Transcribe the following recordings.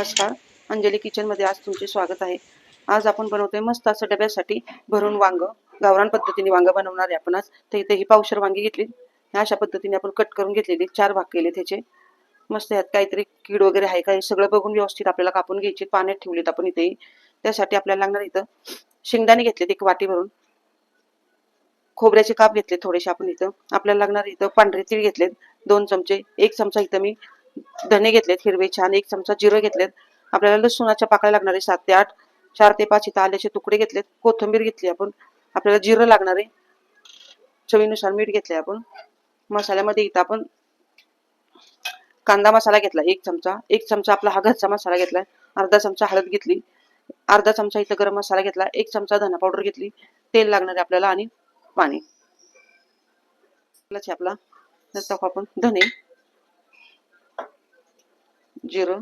नमस्कार. अंजली किचनमध्ये आज तुमचे स्वागत आहे. आज आपण बनवतोय मस्त असं डब्यासाठी भरून वांग. गावरान पद्धतीने वांग बनवणार आहे आपण आज. तर इथे ही पावशर वांगी घेतली. अशा पद्धतीने आपण कट करून घेतलेली. चार भाग केले त्याचे मस्त ह्यात काहीतरी कीड वगैरे आहे का हे सगळं बघून व्यवस्थित आपल्याला कापून घ्यायचे. पाण्यात ठेवलेत आपण इथे. त्यासाठी आपल्याला लागणार इथं शेंगदाणे घेतलेत एक वाटी भरून. खोबऱ्याचे काप घेतले थोडेसे आपण इथं. आपल्याला लागणार इथं पांढरे तीळ घेतलेत. दोन चमचे एक चमचा इथं मी धने घेतलेत हिरवे छान एक चमचा जिरं घेतलेत. आपल्याला लसूणाच्या पाकळ्या लागणारे सात ते आठ चार ते पाच. इथं आल्याचे तुकडे घेतलेत. कोथिंबीर घेतली आपण. आपल्याला जिरं लागणार आहे. चवीनुसार मीठ घेतले आपण. मसाल्यामध्ये इथं आपण कांदा मसाला घेतला एक चमचा. एक चमचा आपला हा घरचा मसाला घेतलाय. अर्धा चमचा हळद घेतली. अर्धा चमचा इथं गरम मसाला घेतला. एक चमचा धना पावडर घेतली. तेल लागणार आहे आपल्याला आणि पाणी. आपला. आपण धने. जिरं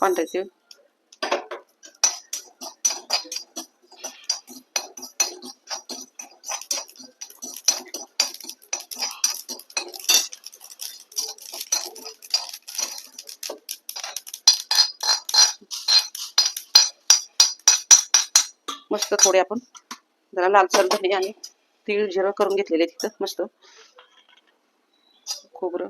पांढरे तीळ मस्त थोडे आपण जरा लालसर धने आणि तीळ जिरं करून घेतलेले तिथं मस्त. खोबरं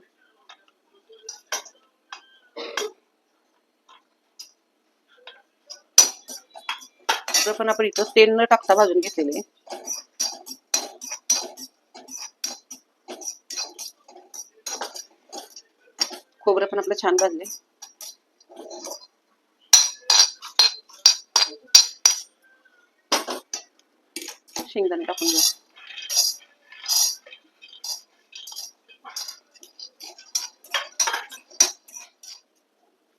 पण आपण इथं तेल न टाकता भाजून घेतलेले. खोबरं पण आपलं छान भाजले. शेंगदाणे टाकून घेऊ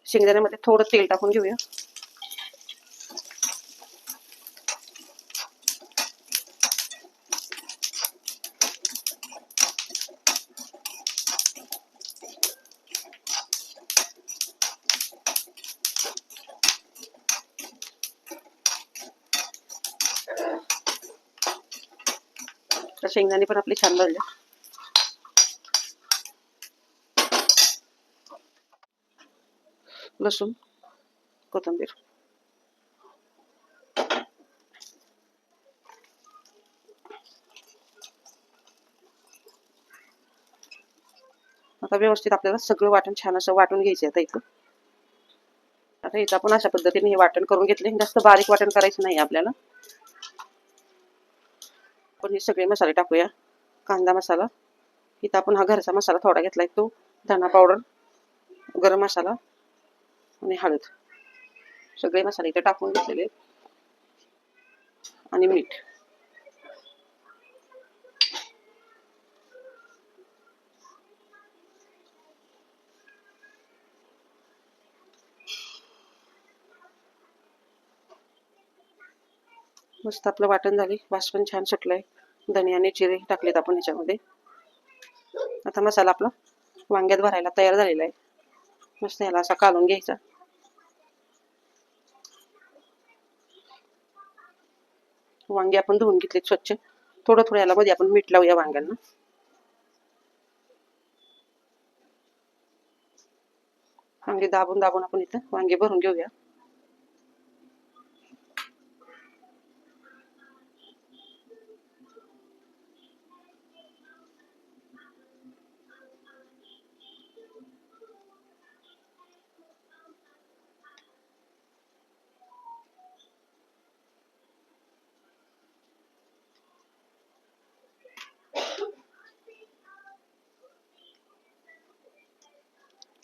शेंगदाण्यामध्ये थोडं तेल टाकून घेऊया. शेंगदाणे पण आपले छान भाजले लसूण कोथंबीर. आता व्यवस्थित आपल्याला सगळं वाटण छान असं वाटून घ्यायचं आता इथं. आता इथं आपण अशा पद्धतीने हे वाटण करून घेतले. जास्त बारीक वाटण करायचं नाही आपल्याला. आपण हे सगळे मसाले टाकूया. कांदा मसाला. इथं आपण हा घरचा मसाला थोडा घेतलाय तो. धना पावडर गरम मसाला आणि हळद. सगळे मसाले इथे टाकून घेतलेले आणि मीठ. मस्त आपलं वाटण झाले. वासपण छान सुटलंय. धने आणि जिरे टाकलेत आपण याच्यामध्ये आता मसाला आपला वांग्यात भरायला तयार झालेला आहे. मस्त याला असा कालून घ्यायचा. वांगे आपण धुवून घेतलेत स्वच्छ. थोडं थोडं याला मध्ये आपण मीठ लावूया वांग्यांना. वांगे दाबून दाबून आपण इथं वांगे भरून घेऊया.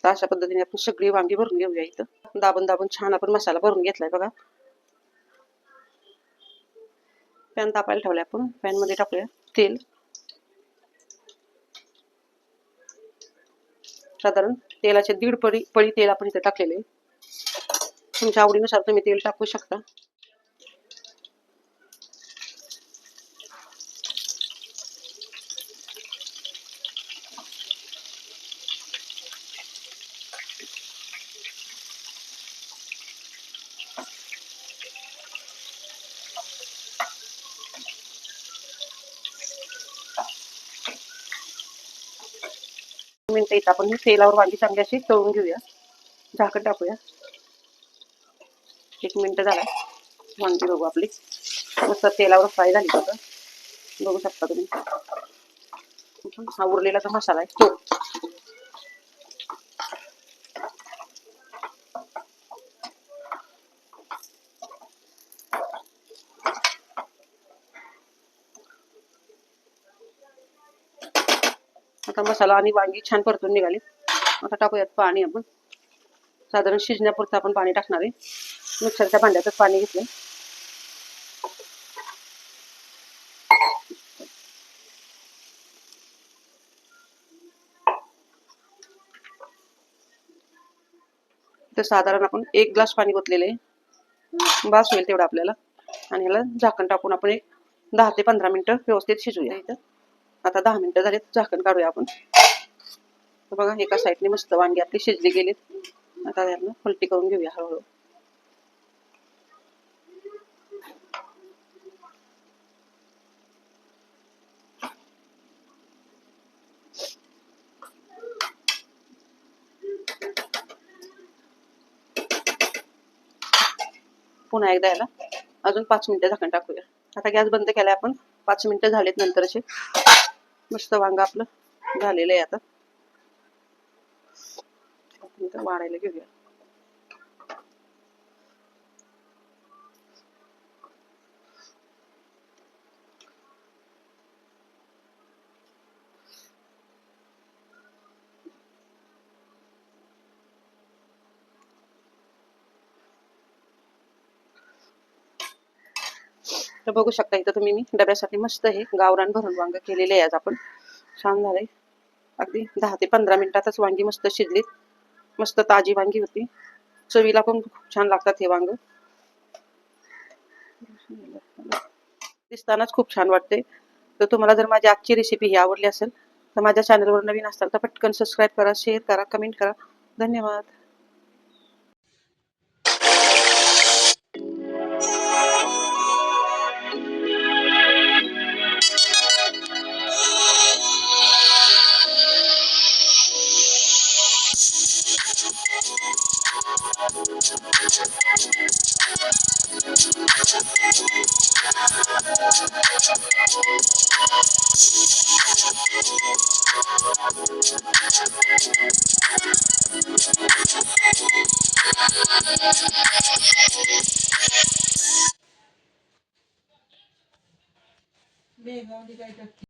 तर अशा पद्धतीने आपण सगळी वांगी भरून घेऊया इथं. दाबून दाबून छान आपण मसाला भरून घेतलाय बघा. पॅन तापायला ठेवलाय आपण. पॅनमध्ये टाकूया तेल. साधारण तेलाचे दीड पळी पळी तेल आपण इथे टाकलेले तुमच्या आवडीनुसार तुम्ही तेल टाकू शकता. मिनटं येतं आपण तेलावर वांगी चांगली अशी तळून घेऊया. झाकण टाकूया. एक मिनटं झाला. वांगी बघू आपली. मस्त तेलावर फ्राय झाली बघू शकता तुम्ही. हा उरलेला जो मसाला आहे तो. आता मसाला आणि वांगी छान परतून निघाली. आता टाकूयात पाणी आपण. साधारण शिजण्यापुरतं आपण पाणी टाकणार आहे. मिक्सरच्या भांड्यातच पाणी घेतलं तर साधारण आपण एक ग्लास पाणी ओतलेलं आहे. बास होईल तेवढं आपल्याला. आणि ह्याला झाकण टाकून आपण एक दहा ते पंधरा मिनिटं व्यवस्थित शिजूया. इथं आता दहा मिनिटं झालीत झाकण काढूया आपण. बघा एका साईडने मस्त वांगी आपली शिजली गेलीत. आता याला पलटी करून घेऊया हळूहळू. पुन्हा एकदा याला अजून पाच मिनिटं झाकण टाकूया. आता गॅस बंद केलाय आपण. पाच मिनिटं झालेत नंतरचे. मस्त वांग आपलं झालेलं आहे आता. इथं वाढायला घेऊया. तर बघू शकता इथं तुम्ही मी डब्यासाठी मस्त हे गावरान भरून वांग केलेले आहे आज आपण. छान झालंय. अगदी दहा ते पंधरा मिनिटातच वांगी मस्त शिजलीत. मस्त ताजी वांगी होती. चवीला पण खूप छान लागतात हे वांग. दिसतानाच खूप छान वाटते तर तुम्हाला जर माझी आजची रेसिपी ही आवडली असेल तर माझ्या चॅनलवर नवीन असाल तर पटकन सबस्क्राईब करा शेअर करा कमेंट करा. धन्यवाद. Bene, non direi che